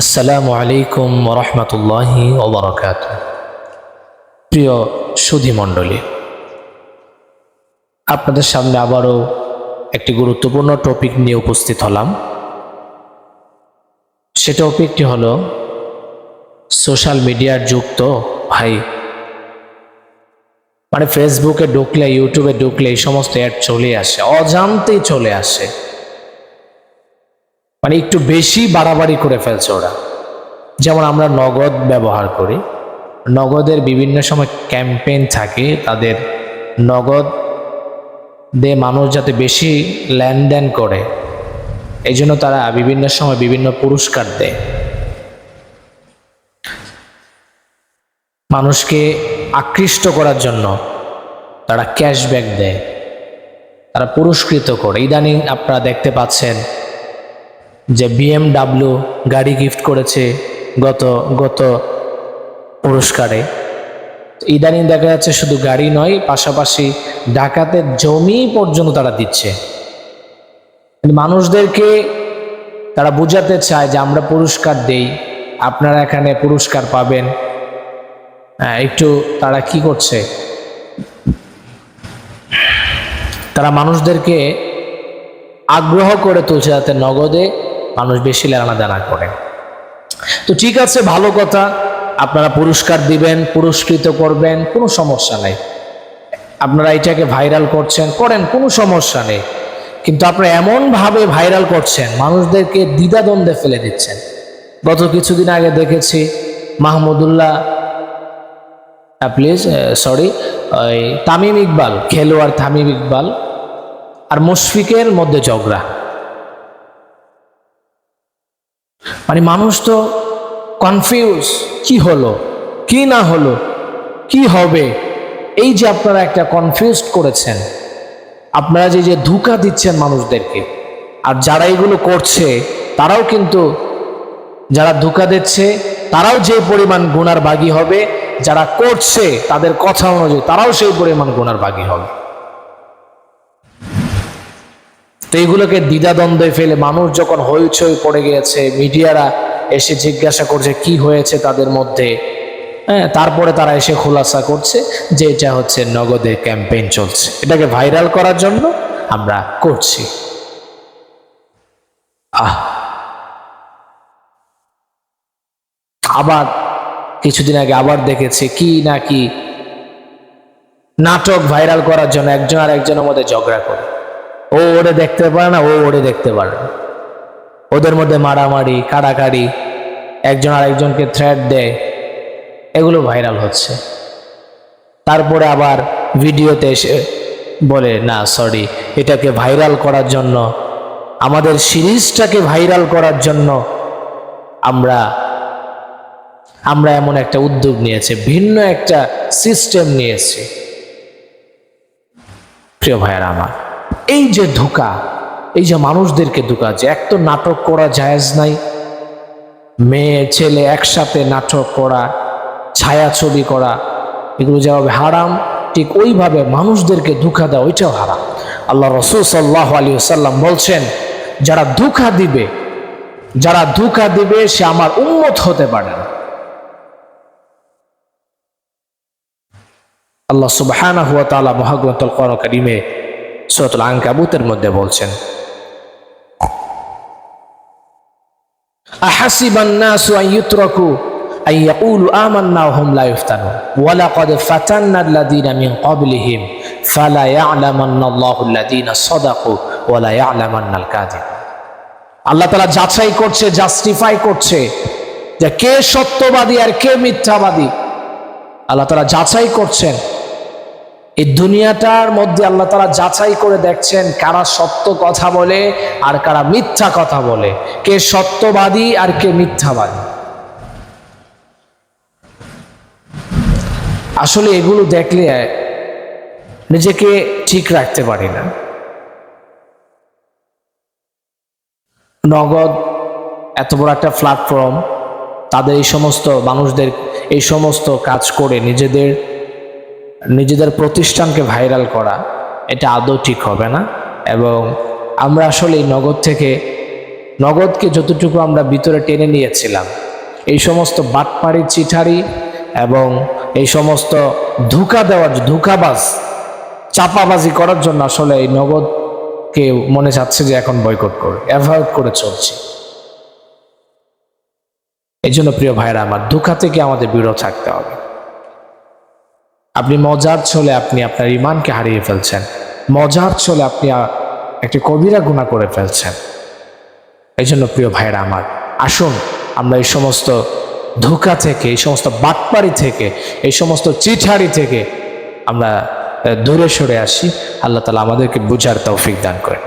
আসসালামু আলাইকুম রহমতুল্লাহি ওবরাকাত প্রিয় সুধী মণ্ডলী, আপনাদের সামনে আবারও একটি গুরুত্বপূর্ণ টপিক নিয়ে উপস্থিত হলাম। সে টপিকটি হলো, সোশ্যাল মিডিয়ার যুগ তো ভাই। মানে ফেসবুকে ঢুকলে, ইউটিউবে ঢুকলে এই সমস্ত অ্যাড চলে আসে, অজান্তেই চলে আসে। মানে একটু বেশি বাড়াবাড়ি করে ফেলছে ওরা। যেমন আমরা নগদ ব্যবহার করি। নগদের বিভিন্ন সময় ক্যাম্পেইন থাকে। তাদের নগদ দিয়ে মানুষ যাতে বেশি লেনদেন করে। এই জন্য তারা বিভিন্ন সময় বিভিন্ন পুরস্কার দেয়। মানুষকে আকৃষ্ট করার জন্য তারা ক্যাশব্যাক দেয়। তারা পুরস্কৃত করে। ইদানিং আপনারা দেখতে পাচ্ছেন যে বিএমডাব্লিউ গাড়ি গিফট করেছে গত গত পুরস্কারে। ইদানিং দেখা যাচ্ছে শুধু গাড়ি নয় পাশাপাশি ডাকাতের জমি পর্যন্ত তারা দিচ্ছে। মানে মানুষদেরকে তারা বোঝাতে চায় যে আমরা পুরস্কার দেই আপনারা এখানে পুরস্কার পাবেন। হ্যাঁ, একটু তারা কি করছে? তারা মানুষদেরকে আগ্রহ করে তুলছে যাতে নগদে মানুষ বেশি লেনা দেনা করে। তো ঠিক আছে, ভালো কথা। আপনারা পুরস্কার দিবেন, পুরস্কৃত করবেন, কোনো সমস্যা নেই। আপনারা এটাকে ভাইরাল করছেন, করেন, কোনো সমস্যা নেই। কিন্তু আপনারা এমনভাবে ভাইরাল করছেন, মানুষদেরকে দ্বিধাদ্বন্দ্বে ফেলে দিচ্ছেন। গত কিছুদিন আগে দেখেছি মাহমুদুল্লাহ প্লিজ সরি ওই তামিম ইকবাল, খেলোয়াড় তামিম ইকবাল আর মুশফিকের মধ্যে ঝগড়া। মানে মানুষ তো কনফিউজ কি হলো? কি না হলো? কি হবে? এই যে আপনারা একটা কনফিউজ করেছেন, আপনারা যে যে ধোঁকা দিচ্ছেন মানুষদেরকে, আর যারা এগুলো করছে, তারাও কিন্তু যারা ধোঁকা দিচ্ছে, তারাও যে পরিমাণ গুণার বাগী হবে, যারা করছে তাদের কথা অনুযায়ী তারাও সেই পরিমাণ গুণার বাগী হবে। তো এগুলোকে দ্বিধাদ্বন্দ্বে ফেলে মানুষ যখন হইচই পড়ে গিয়েছে, মিডিয়ারা এসে জিজ্ঞাসা করছে, কি হয়েছে তাদের মধ্যে? হ্যাঁ তারপরে তারা এসে খোলাসা করছে যে এটা হচ্ছে নগদের ক্যাম্পেইন চলছে। এটাকে ভাইরাল করার জন্য আমরা করছি। আহ! আবার কিছুদিন আগে আবার দেখেছি কি না কি নাটক ভাইরাল করার জন্য একজন আর একজনের মধ্যে ঝগড়া করে। ও ওরে দেখতে পারে না, ও ওরে দেখতে পারে না। ওদের মধ্যে মারামারি, কাড়াকাড়ি, একজন আরেকজনকে থ্রেট দেয়, এগুলো ভাইরাল হচ্ছে। তারপরে আবার ভিডিওতে এসে বলে, না সরি এটাকে ভাইরাল করার জন্য, আমাদের সিরিজটাকে ভাইরাল করার জন্য আমরা আমরা এমন একটা উদ্যোগ নিয়েছি, ভিন্ন একটা সিস্টেম নিয়েছি। প্রিয় ভাইয়ের আমার এই যে ধোকা, এই যে মানুষদেরকে ধোকা, যে এক তো নাটক করা জায়েজ নাই। মেয়ে, ছেলে একসাথে নাটক করা, ছায়াছবি করা, এগুলো যেভাবে হারাম, ঠিক ওইভাবে মানুষদেরকে ধোকা দেওয়া, ওইটাও হারাম। আল্লাহ রসুল সাল্লাহ আলী সাল্লাম বলছেন, যারা ধোকা দিবে, যারা ধোকা দিবে, সে আমার উন্মত হতে পারে না। আল্লাহ তাআলা মহাগ্রন্থল কারীমে সূরাতুল আনকাবুতের মধ্যে বলছেন আল্লাহ যাচাই করছে, জাস্টিফাই করছে যে কে সত্যবাদী আর কে মিথ্যাবাদী। আল্লাহ তাআলা যাচাই করছেন এই দুনিয়াটার মধ্যে আল্লাহ তারা যাচাই করে দেখছেন কারা সত্য কথা বলে আর কারা মিথ্যা কথা বলে। কে সত্যবাদী আর কে মিথ্যাবাদী। আসলে এগুলো দেখলে নিজেকে ঠিক রাখতে পারি না। নগদ, এত বড় একটা প্ল্যাটফর্ম তাদের এই সমস্ত মানুষদের এই সমস্ত কাজ করে নিজেদের নিজেদের প্রতিষ্ঠানকে ভাইরাল করা, এটা আদৌ ঠিক হবে না? এবং আমরা আসলে নগদ থেকে, নগদকে যতটুকু আমরা ভিতরে টেনে নিয়েছিলাম, এই সমস্ত বাটপাড়ি চিঠারি এবং এই সমস্ত ধোকা দেওয়ার, ধোকাবাজ, চাপাবাজি করার জন্য আসলে এই নগদকে মনে চাচ্ছে যে এখন বয়কট করে, অ্যাভয়েড করে চলছে। এই জন্য প্রিয় ভাইরা আমার, ধোকা থেকে আমাদের বিরত থাকতে হবে। আপনি মজার ছলে আপনি আপনার ইমানকে হারিয়ে ফেলছেন। মজার ছলে আপনি একটি কবিরা গুণা করে ফেলছেন। এই জন্য প্রিয় ভাইরা আমার, আসুন আমরা এই সমস্ত ধোকা থেকে, এই সমস্ত বাটপাড়ি থেকে, এই সমস্ত চিঠারি থেকে আমরা দূরে সরে আসি। আল্লাহ তালা আমাদেরকে বুঝার তৌফিক দান করেন।